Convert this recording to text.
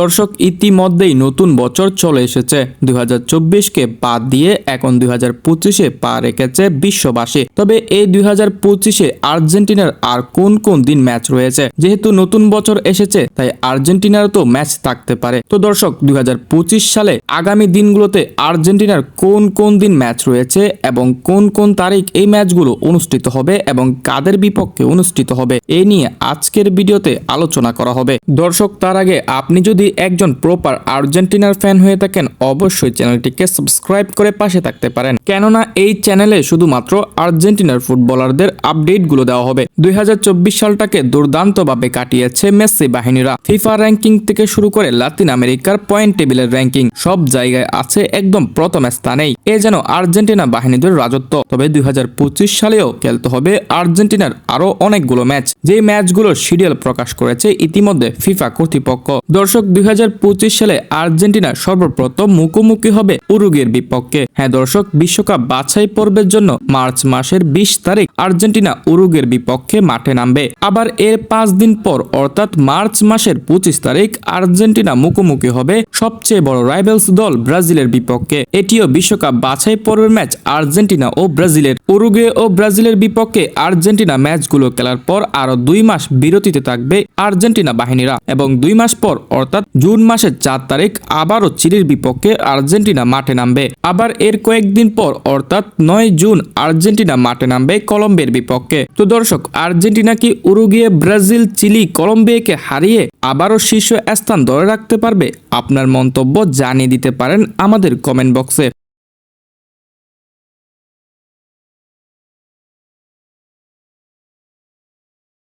দর্শক, ইতিমধ্যেই নতুন বছর চলে এসেছে। দুই হাজার চব্বিশ কে বাদ দিয়ে এখন দুই হাজার পঁচিশে পা রেখেছে বিশ্ববাসী। তবে এই দুই হাজার পঁচিশে আর্জেন্টিনার আর কোন কোন দিন ম্যাচ রয়েছে? যেহেতু নতুন বছর এসেছে, তাই আর্জেন্টিনার তো ম্যাচ থাকতে পারে। তো দর্শক, দুই হাজার পঁচিশ সালে আগামী দিনগুলোতে আর্জেন্টিনার কোন কোন দিন ম্যাচ রয়েছে এবং কোন কোন তারিখ এই ম্যাচগুলো অনুষ্ঠিত হবে এবং কাদের বিপক্ষে অনুষ্ঠিত হবে এই নিয়ে আজকের ভিডিওতে আলোচনা করা হবে। দর্শক, তার আগে আপনি যদি একজন প্রপার আর্জেন্টিনার ফ্যান হয়ে থাকেন, অবশ্যই চ্যানেলটিকে সাবস্ক্রাইব করে পাশে থাকতে পারেন। কেননা এই চ্যানেলে শুধুমাত্র আর্জেন্টিনার ফুটবলারদের আপডেটগুলো দেওয়া হবে। দুই সালটাকে দুর্দান্তভাবে কাটিয়েছে মেসি বাহিনীরা। ফিফা র্যাঙ্কিং থেকে শুরু করে লাতিন আমেরিকার পয়েন্ট টেবিলের র্যাঙ্কিং সব জায়গায় আছে একদম প্রথম স্থানেই। এ যেন আর্জেন্টিনা বাহিনীদের রাজত্ব। তবে দুই হাজার পঁচিশ সালেও খেলতে হবে আর্জেন্টিনার আরও অনেকগুলো ম্যাচ। যে ম্যাচগুলোর শিডিউল প্রকাশ করেছে ইতিমধ্যে ফিফা কর্তৃপক্ষ। দর্শক দুই হাজার পঁচিশ সালে আর্জেন্টিনা সর্বপ্রথম মুখোমুখি হবে উরুগের বিপক্ষে। হ্যাঁ দর্শক, বিশ্বকাপ বাছাই পর্বের জন্য মার্চ মাসের বিশ তারিখ আর্জেন্টিনা উরুগের বিপক্ষে মাঠে নামবে। আবার এর পাঁচ দিন পর, অর্থাৎ মার্চ মাসের পঁচিশ তারিখ, আর্জেন্টিনা মুখোমুখি হবে সবচেয়ে বড় রাইভেলস দল ব্রাজিলের বিপক্ষে। এটিও বিশ্বকাপ বাছাই পর্বের ম্যাচ আর্জেন্টিনা ও ব্রাজিলের। উরুগে ও ব্রাজিলের বিপক্ষে আর্জেন্টিনা ম্যাচগুলো খেলার পর আরও দুই মাস বিরতিতে থাকবে আর্জেন্টিনা বাহিনীরা। এবং দুই মাস পর, অর্থাৎ জুন মাসের চার তারিখ আবারও চিলির বিপক্ষে আর্জেন্টিনা মাঠে নামবে। আবার এর কয়েকদিন পর, অর্থাৎ নয় জুন, আর্জেন্টিনা মাঠে নামবে কলম্বিয়ার বিপক্ষে। তো দর্শক, আর্জেন্টিনা কি উরুগিয়ে, ব্রাজিল, চিলি, কলম্বিয়াকে হারিয়ে আবারও শীর্ষ স্থান ধরে রাখতে পারবে? আপনার মন্তব্য জানিয়ে দিতে পারেন আমাদের কমেন্ট বক্সে